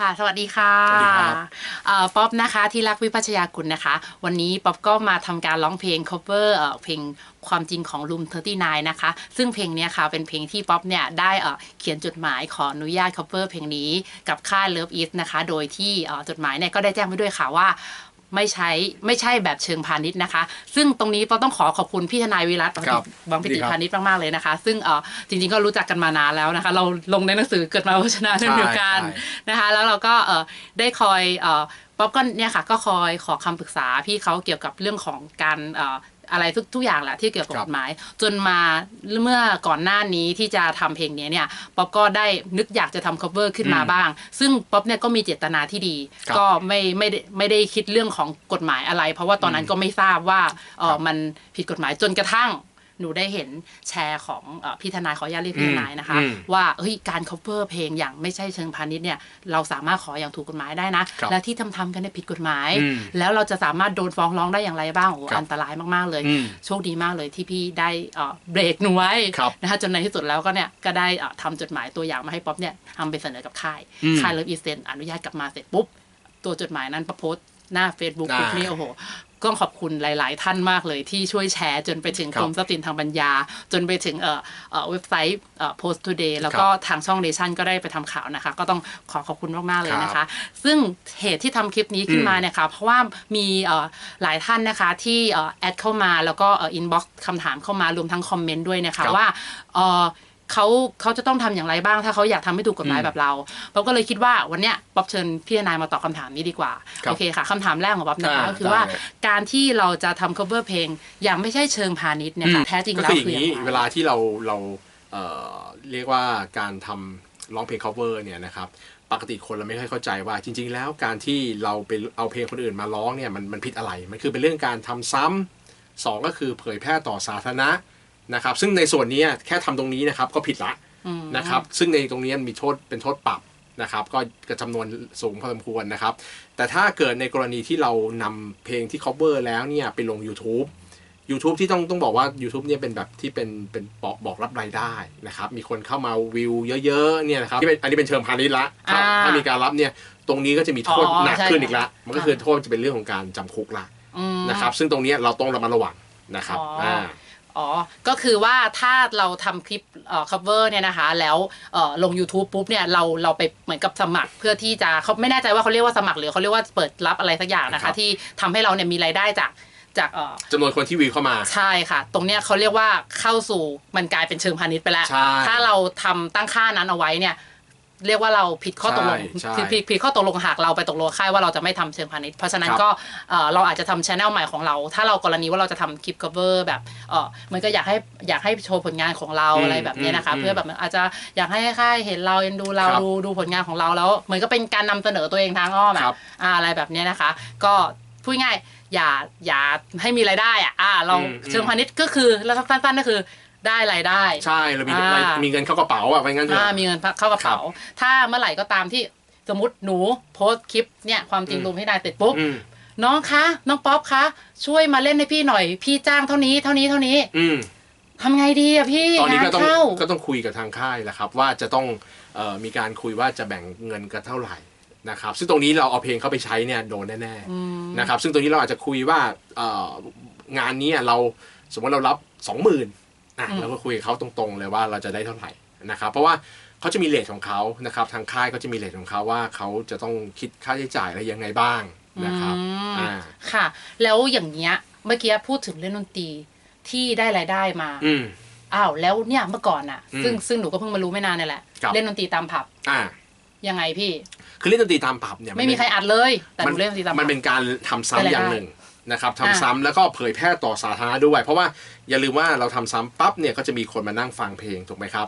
ค่ะ สวัสดีค่ะสวัสดีครับเอ่อป๊อปนะคะ ที่รักวิพัชยากุลนะคะ วันนี้ป๊อปก็มาทำการร้องเพลง cover เอ่อเพลงความจริงของ Room 39 นะคะ ซึ่งเพลงเนี้ยค่ะ เป็นเพลงที่ป๊อปเนี่ยได้เอ่อเขียนจดหมายขออนุญาต cover เพลงนี้กับค่าย Love East นะคะ โดยที่เอ่อจดหมายเนี่ยก็ได้แจ้งไว้ด้วยค่ะว่า ไม่ใช้ไม่ใช่แบบเชิงพาณิชย์นะคะ ซึ่งตรงนี้ป๊อปต้องขอขอบคุณพี่ทนายวิรัตครับบางปิดีติครับพาณิชย์มากๆเลยนะคะ ซึ่งเอ่อจริงๆก็รู้จักกันมานานแล้วนะคะ เราลงในหนังสือเกิดมาวัชนะเรื่องเดียวกันใช่นะคะ แล้วเราก็เอ่อได้คอยเอ่อป๊อปก็เนี่ยค่ะก็คอยขอคำปรึกษาพี่เขาเกี่ยวกับเรื่องของการเอ่ออะไรทุกทุกอย่างแหละที่เกี่ยวกับครักบฎหมาย จนมาเมื่อก่อนหน้านี้ที่จะทำเพลงเนี้ยเนี่ยป๊อปก็ได้นึกอยากจะทำ cover ขึ้นมาอืมบ้าง ซึ่งป๊อปเนี่ยก็มีเจตนาที่ดีครับก็ไม่ไม่ได้ไม่ได้คิดเรื่องของกฎหมายอะไร เพราะว่าตอนนั้นก็ไม่ทราบว่าเอครัอบมันผิดกฎหมายจนกระทั่ง หนูได้เห็นแชร์ของเอ่อพี่ทนายขออนุญาตเรียกพี่ทนายนะคะอืมว่าเฮ้ยการ cover เพลงอย่างไม่ใช่เชิงพาณิชย์เนี่ยเราสามารถขออย่างถูกกฎหมายได้นะครับและที่ทำทำกันเนี่ยผิดกฎหมายอืมแล้วเราจะสามารถโดนฟ้องร้องได้อย่างไรบ้างโอ้ครับอันตรายมากๆเลยอืมโชคดีมากเลยที่พี่ได้เอ่อเบรกหนูไว้ครับนะคะจนในที่สุดแล้วก็เนี่ยก็ได้เอ่อทำจดหมายตัวอย่างมาให้ป๊อปเนี่ยทำไปเสนอกับค่ายอืมค่ายเลิฟอีเซนอนุญาตกลับมาเสร็จปุ๊บตัวจดหมายนั้นประโพสต์หน้า Facebook อ่าปุ๊บนี่โอ้โห ก็ขอบคุณหลาย ๆ ท่านมากเลยที่ช่วยแชร์จนไปถึงครักบรมทรัพย์สินทางปัญญา จนไปถึงเอ่อเอ่อเว็บไซต์เอ่อ post today แล้วก็ทางช่องเดชันก็ได้ไปทำข่าวนะคะ ก็ต้องขอขอบคุณมาก ๆ เลยนะครัคะบซึ่งเหตุที่ทำคลิปนี้ขึ้นมาอืมเนี่ยค่ะเพราะว่ามีเอ่อหลายท่านนะคะที่เอ่อแอดเข้ามาแล้วก็เอินบ็อกซ์คำถามเข้ามารวมทั้งคอมเมนต์ด้วยนะครัคะบว่า เอ่อเขาเขาจะต้องทำอย่างไรบ้างถ้าเขาอยากทำให้ถูกกฎหมายอืมแบบเราป๊อปก็เลยคิดว่าวันเนี้ยป๊อปเชิญพี่ทนายมาตอบคำถามนี้ดีกว่าครับโอเคค่ะคำถามแรกของป๊อปนะคะอ่าก็คือว่าได้เลยการที่เราจะทำ cover เพลง อย่างไม่ใช่เชิงพาณิชย์เนี่ยค่ะแท้จริงก็แล้วคืออย่างคือนี้อย่างไรเวลาที่เราเราเอ่อเรียกว่าการทำร้องเพลง cover เนี่ยนะครับปกติคนเราไม่ค่อยเข้าใจว่าจริง ๆ แล้วการที่เราไปเอาเพลงคนอื่นมาร้องเนี่ยมันมันผิดอะไร มันคือเป็นเรื่องการทำซ้ำสองก็คือเผยแพร่ต่อสาธารณะ นะครับ ซึ่งในส่วนนี้แค่ทำตรงนี้นะครับก็ผิดละอืมนะครับ ซึ่งในตรงนี้มีโทษเป็นโทษปรับนะครับ ก็กระจำนวนสูงพอสมควรนะครับ แต่ถ้าเกิดในกรณีที่เรานำเพลงที่ cover แล้วเนี่ยไปลง YouTube YouTube ที่ต้องต้องบอกว่า YouTube เนี่ยเป็นแบบที่เป็นเป็นบอกบอกรับรายได้นะครับ มีคนเข้ามาวิวเยอะๆเนี่ยนะครับที่เป็นอันนี้เป็นเชิงพาณิชย์ละถ้าอ่าถ้ามีการรับเนี่ยตรงนี้ก็จะมีโทษอ๋อหนักใช่ขึ้นอีกละค่ะมันก็คือโทษจะเป็นเรื่องของการจำคุกละอืมนะครับ ซึ่งตรงนี้เราต้องระมัดระวังนะครับอ๋ออ่่า อ๋อ ก็คือว่าถ้าเราทำคลิปเอ่อ cover เนี่ยนะคะ แล้วเอ่อลง YouTube ปุ๊บเนี่ยเราเราไปเหมือนกับสมัครเพื่อที่จะเขาไม่แน่ใจว่าเขาเรียกว่าสมัครหรือเขาเรียกว่าเปิดรับอะไรสักอย่างนะครัคะ บ ที่ทำให้เราเนี่ยมีรายได้จากจากเอ่อจำนวนคนที่วิวเข้ามา ใช่ค่ะ ตรงเนี้ยเขาเรียกว่าเข้าสู่มันกลายเป็นเชิงพาณิชย์ไปแล้ว ใช่ ถ้าเราทำตั้งค่านั้นเอาไว้เนี่ย เรียกว่าเราผิดข้อตกลงใช่ผิดผิดผิดข้อตกลงหากเราไปตกลงกับค่ายว่าเราจะไม่ทำเชิงพาณิชย์เพราะฉะนั้นครับก็เอ่อเราอาจจะทำชแนลใหม่ของเรา ถ้าเรากรณีว่าเราจะทำคลิป cover แบบเออเหมันก็อยากให้อยากให้โชว์ผลงานของเราอืมอะไรแบบเนี้ยนะคะ อืมเพื่อแบบอาจจะอยากให้ค่ายเห็นเราเอ็นดูเราครับดูดูผลงานของเราแล้ว เหมือนก็เป็นการนำเสนอตัวเองทางอ้อมอะครับ อ่าอะไรแบบเนี้ยนะคะ ก็พูดง่ายๆอย่าอย่าให้มีรายได้อะอ่าเราอืมอืม เชิงพาณิชย์ก็คือแล้วสั้นๆก็คือ ได้รายได้ ใช่เรามีอ่า มีเงินเข้ากระเป๋าอะไปงั้นเถอ่าอะ มีเงินเข้ากระเป๋า ถ้าเมื่อไหร่ก็ตามที่สมมติหนูโพสต์คลิปเนี่ยความจริงอืมรูมให้ได้เสร็จปุ๊บ อืมน้องคะ น้องป๊อปคะ ช่วยมาเล่นให้พี่หน่อย พี่จ้างเท่านี้เท่านี้เท่านี้อืม ทำไงดีอะพี่ตอนนี้งาก็นต้องเข้า ก็ต้องคุยกับทางค่ายแหละครับ ว่าจะต้องเออมีการคุยว่าจะแบ่งเงินกันเท่าไหร่นะครับ ซึ่งตรงนี้เราเอาเพลงเข้าไปใช้เนี่ยโดนแน่อืมๆนะครับ ซึ่งตรงนี้เราอาจจะคุยว่าเอ่องานนี้เราสมมติเรารับสองหมื่ นอะอืมเราก็คุยกับเขาตรงๆเลยว่าเราจะได้เท่าไหร่นะครับ เพราะว่าเขาจะมีเลทของเขานะครับ ทางค่ายก็จะมีเลทของเขาว่าเขาจะต้องคิดค่าใช้จ่ายอะไรยังไงบ้างนะครับอืมอ่าค่ะ แล้วอย่างเงี้ยเมื่อกี้พูดถึงเล่นดนตรีที่ได้รายได้มาอืมอ้าวแล้วเนี่ยเมื่อก่อนอะอืมซึ่งซึ่งหนูก็เพิ่งมารู้ไม่นานนี่แหละครับเล่นดนตรีตามผับอ่ายังไงพี่ คือเล่นดนตรีตามผับเนี่ยนไม่มีใครอัดเลย แต่หนูเล่นดนตรีตามผับมันเป็นการทำซ้ำได้รายได้อย่างหนึ่ง นะครับอ่าทำซ้ำแล้วก็เผยแพร่ต่อสาธารณะด้วย เพราะว่าอย่าลืมว่าเราทำซ้ำปั๊บเนี่ยก็จะมีคนมานั่งฟังเพลงถูกไหมครับ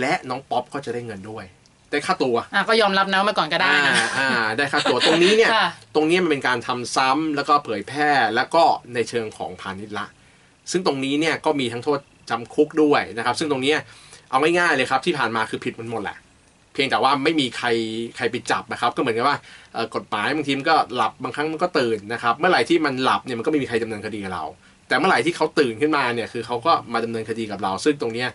และน้องป๊อปก็จะได้เงินด้วย ได้ค่าตัวอะก็ยอมรับนะว่าเมื่อก่อนก็ได้นะอ่าอ่าได้ค่าตัวตรงนี้เนี่ยค่ะตรงนี้มันเป็นการทำซ้ำแล้วก็เผยแพร่แล้วก็ในเชิงของพาณิชย์ละ ซึ่งตรงนี้เนี่ยก็มีทั้งโทษจำคุกด้วยนะครับ ซึ่งตรงเนี้ยเอาง่ายๆเลยครับที่ผ่านมาคือผิดมันหมดแหละ เพียงแต่ว่าไม่มีใครใครไปจับนะครับ ก็เหมือนกับว่ากฎหมายบางทีมันก็หลับบางครั้งมันก็ตื่นนะครับ เมื่อไหร่ที่มันหลับเนี่ยมันก็ไม่มีใครดำเนินคดีกับเรา แต่เมื่อไหร่ที่เขาตื่นขึ้นมาเนี่ยคือเขาก็มาดำเนินคดีกับเรา ซึ่งตรงเนี้ย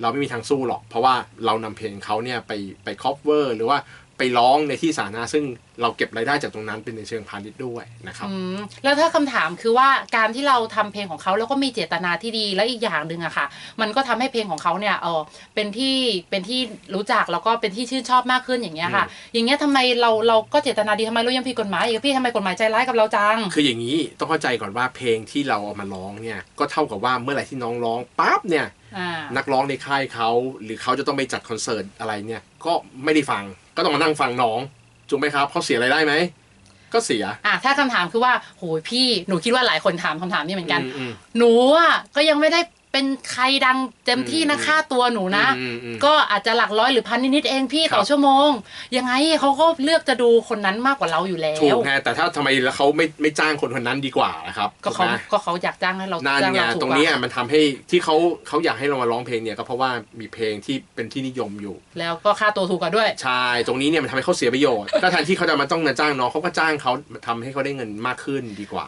เราไม่มีทางสู้หรอก เพราะว่าเรานำเพลงเขาเนี่ยไปไปคอฟเวอร์ หรือว่า ไปร้องในที่สาธารณะซึ่งเราเก็บรายได้จากตรงนั้นเป็นในเชิงพาณิชย์ด้วยนะครับอืมแล้วถ้าคำถามคือว่าการที่เราทำเพลงของเขาแล้วก็มีเจตนาที่ดีแล้วอีกอย่างหนึ่งอะค่ะ มันก็ทำให้เพลงของเขาเนี่ยเออเป็นที่เป็นที่รู้จักแล้วก็เป็นที่ชื่นชอบมากขึ้นอย่างเงี้ยค่ะ อย่างเงี้ยทำไมเราเราก็เจตนาดีทำไมเรายังผิดกฎหมายอีกอะพี่ทำไมกฎหมายใจร้ายกับเราจัง คืออย่างนี้ต้องเข้าใจก่อนว่าเพลงที่เราเอามาร้องเนี่ยก็เท่ากับว่าเมื่อไหร่ที่น้องร้องปั๊บเนี่ยอ่านักร้องในค่ายเขาหรือเขาจะต้องไปจัดคอนเสิร์ตอะไรเนี่ย ก็ไม่ได้ฟัง ก็ต้องมานั่งฟังน้องถูกไหมครับเขาเสียรายได้ไหมก็เสียอะถ้าคำถามคือว่าโหยพี่หนูคิดว่าหลายคนถามคำถามนี้เหมือนกันอืมอืมหนูอะก็ยังไม่ได้ เป็นใครดังเต็มที่นะอืมค่าตัวหนูนะอืมอืมก็อาจจะหลักร้อยหรือพันนิดๆเองพี่ครับต่อชั่วโมง ยังไงเขาก็เลือกจะดูคนนั้นมากกว่าเราอยู่แล้ถูกวไงแต่ถ้าทำไมแล้วเขาไม่ไม่จ้างคนคนนั้นดีกว่านะครับก็เขาถูไหมก็เขาอยากจ้างให้เรานั่นจ้างไงเราถูกตรงกว่าเนี้ยมันทำให้ที่เขาเขาอยากให้เรามาร้องเพลงเนี่ยก็เพราะว่ามีเพลงที่เป็นที่นิยมอยู่ แล้วก็ค่าตัวถูกกว่าด้วยใช่ตรงนี้เนี่ยมันทำให้เขาเสียประโยชน์ก็แทนที่เขาจะมาต้องมาจ้างน้องเขาก็จ้างเขาทำให้เขาได้เงินมากขึ้นดีกว่า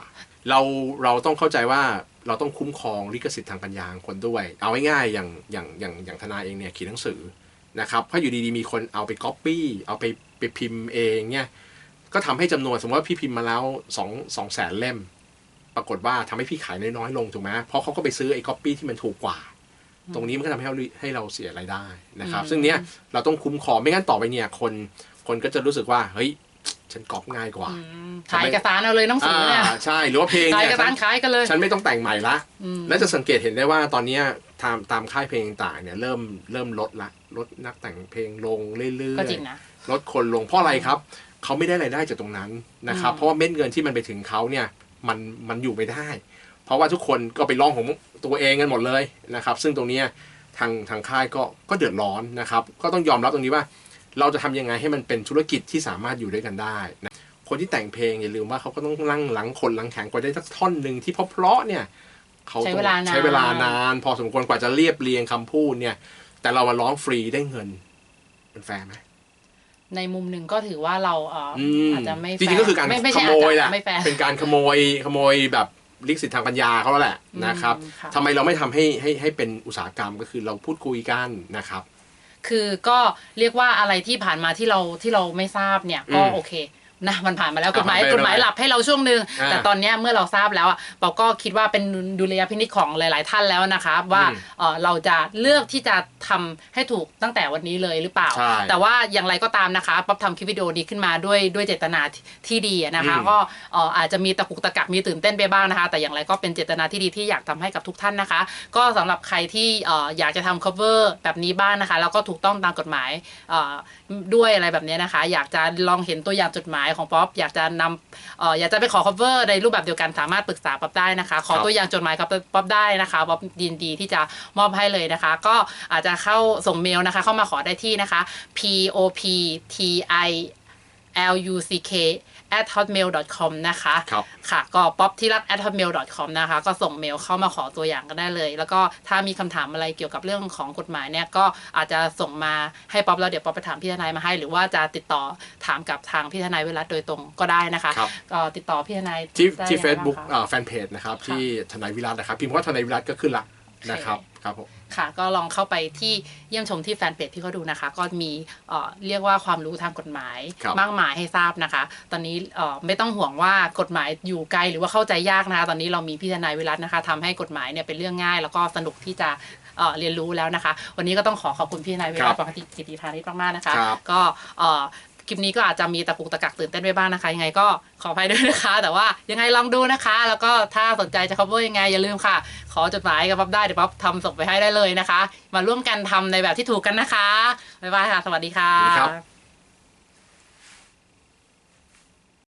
เราเราต้องเข้าใจว่า เราต้องคุ้มครองลิขสิทธิ์ทางปัญญาของคนด้วย เอาง่ายๆอย่างอย่างอย่างอย่างทนายเองเนี่ยเขียนหนังสือนะครับเพราะอยู่ดีๆมีคนเอาไปก๊อปปี้เอาไปไปพิมพ์เองเนี่ยก็ทำให้จำนวนสมมติว่าพี่พิมพ์มาแล้วสองสองแสนเล่ม ปรากฏว่าทำให้พี่ขายน้อยๆลงถูกไหมเพราะเขาก็ไปซื้อไอ้ก๊อปปี้ที่มันถูกกว่า ตรงนี้มันก็ทำให้เราให้เราเสียรายได้นะครับอืมซึ่งเนี้ยเราต้องคุ้มครองไม่งั้นต่อไปเนี่ยคนคนก็จะรู้สึกว่าเฮ้ย ฉันก๊อปง่ายกว่าอืมขายเอกสารเอาเลยหนังสือเนี่ยอ่าใช่หรือว่าเพลงขายเนี่เอยกฉัสารนขายกันเลย ฉันไม่ต้องแต่งใหม่ละอืมและจะสังเกตเห็นได้ว่าตอนเนี้ยตามตามค่ายเพลงต่างๆเนี่ยเริ่มเริ่มลดละลดนักแต่งเพลงลงเรื่อยๆก็จริงนะลดคนลงเพราะอะไรครับเขาไม่ได้รายได้จากตรงนั้นนะครับอืมเพราะว่าเม็ดเงินที่มันไปถึงเขาเนี่ยมันมันอยู่ไม่ได้ เพราะว่าทุกคนก็ไปร้องของตัวเองกันหมดเลยนะครับ ซึ่งตรงเนี้ยทางทางค่ายก็ก็เดือดร้อนนะครับ ก็ต้องยอมรับตรงนี้ว่า เราจะทำยังไงให้มันเป็นธุรกิจที่สามารถอยู่ด้วยกันได้นะคนที่แต่งเพลงอย่าลืมว่าเขาก็ต้องนั่งหลังคนหลังแข็งกว่าได้สักท่อนหนึ่งที่เพราะๆเนี่ยเขาใช้ต้องเวลานานใช้เวลานาน พอสมควรกว่าจะเรียบเรียงคำพูดเนี่ย แต่เรามาร้องฟรีได้เงินมันแฟร์ไหมในมุมหนึ่งก็ถือว่าเราเอ่อออืมอาจจะไม่จริงๆก็คือการไม่ไม่ขใช่โมยอาจแหจะละไม่แฟร์เป็นการขโมยขโมยแบบลิขสิทธิ์ทางปัญญาเขาแล้วแหละนะครับอืมค่ะทำไมเราไม่ทำให้ให้ให้เป็นอุตสาหกรรมก็คือเราพูดคุยกันนะครับ คือก็เรียกว่าอะไรที่ผ่านมาที่เราที่เราไม่ทราบเนี่ยก็อืมโอเค นะมันผ่านมาแล้วอะกฎหมายผ่านไปกฎหมายแล้วหลับให้เราช่วงหนึ่งอ่าแต่ตอนเนี้ยเมื่อเราทราบแล้วอะเราก็คิดว่าเป็นดุลยพินิจของหลาย ๆ ท่านแล้วนะคะว่าอืมเอ่อเราจะเลือกที่จะทำให้ถูกตั้งแต่วันนี้เลยหรือเปล่าใช่แต่ว่าอย่างไรก็ตามนะคะป๊อปทำคลิปวิดีโอนี้ขึ้นมาด้วยด้วยเจตนาที่ที่ดีอะนะคะอืมก็เอ่ออาจจะมีตะกุกตะกักมีตื่นเต้นไปบ้างนะคะ แต่อย่างไรก็เป็นเจตนาที่ดีที่อยากทำให้กับทุกท่านนะคะ ก็สำหรับใครที่เอ่ออยากจะทำ cover แบบนี้บ้างนะคะ แล้วก็ถูกต้องตามกฎหมายเอ่อด้วยอะไรแบบนี้นะคะ อยากจะลองเห็นตัวอย่างจดหมายของป๊อปอยากจะนำเอ่ออยากจะไปขอ cover ในรูปแบบเดียวกันสามารถปรึกษาป๊อปได้นะคะ ขอครับตัวอย่างจดหมายกับป๊อปได้นะคะป๊อปยินดีที่จะมอบให้เลยนะคะ ก็อาจจะเข้าส่งเมลนะคะ เข้ามาขอได้ที่นะคะ p o p t i l u c k at hotmail com นะคะครับค่ะ ก็ป๊อปที่รัก at hotmail com นะคะ ก็ส่งเมลเข้ามาขอตัวอย่างกันได้เลย แล้วก็ถ้ามีคำถามอะไรเกี่ยวกับเรื่องของกฎหมายเนี่ย ก็อาจจะส่งมาให้ป๊อปแล้วเดี๋ยวป๊อปไปถามพี่ทนายมาให้ หรือว่าจะติดต่อถามกับทางพี่ทนายเวลาโดยตรงก็ได้นะคะครับก็ติดต่อพี่ทนายที่ได้ที่ยังไง Facebook บ้างคะอ่าแฟนเพจนะครับค่ะที่ทนายวิรัตนะครับพิมพ์ว่าทนายวิรัตก็ขึ้นละนะครับ ครับผมค่ะ ก็ลองเข้าไปที่เยี่ยมชมที่แฟนเพจที่เขาดูนะคะ ก็มีเอ่อเรียกว่าความรู้ทางกฎหมายครับมากมายให้ทราบนะคะ ตอนนี้เอ่อไม่ต้องห่วงว่ากฎหมายอยู่ไกลหรือว่าเข้าใจยากนะคะตอนนี้เรามีพี่ทนายวิรัตนะคะทำให้กฎหมายเนี่ยเป็นเรื่องง่าย แล้วก็สนุกที่จะเอ่อเรียนรู้แล้วนะคะ วันนี้ก็ต้องขอขอบคุณพี่ทนายวิรัครัตบปกติกิติพานิชมากๆนะคะครับก็เอ่อ คลิปนี้ก็อาจจะมีตะกุกตะกักตื่นเต้นไปบ้างนะคะ ยังไงก็ขออภัยด้วยนะคะ แต่ว่ายังไงลองดูนะคะ แล้วก็ถ้าสนใจจะ cover ยังไงอย่าลืมค่ะ ขอจดหมายกับป๊อปได้เดี๋ยวป๊อปทำส่งไปให้ได้เลยนะคะ มาร่วมกันทำในแบบที่ถูกกันนะคะบ๊ายบายค่ะ สวัสดีค่ะสวัสดีครับ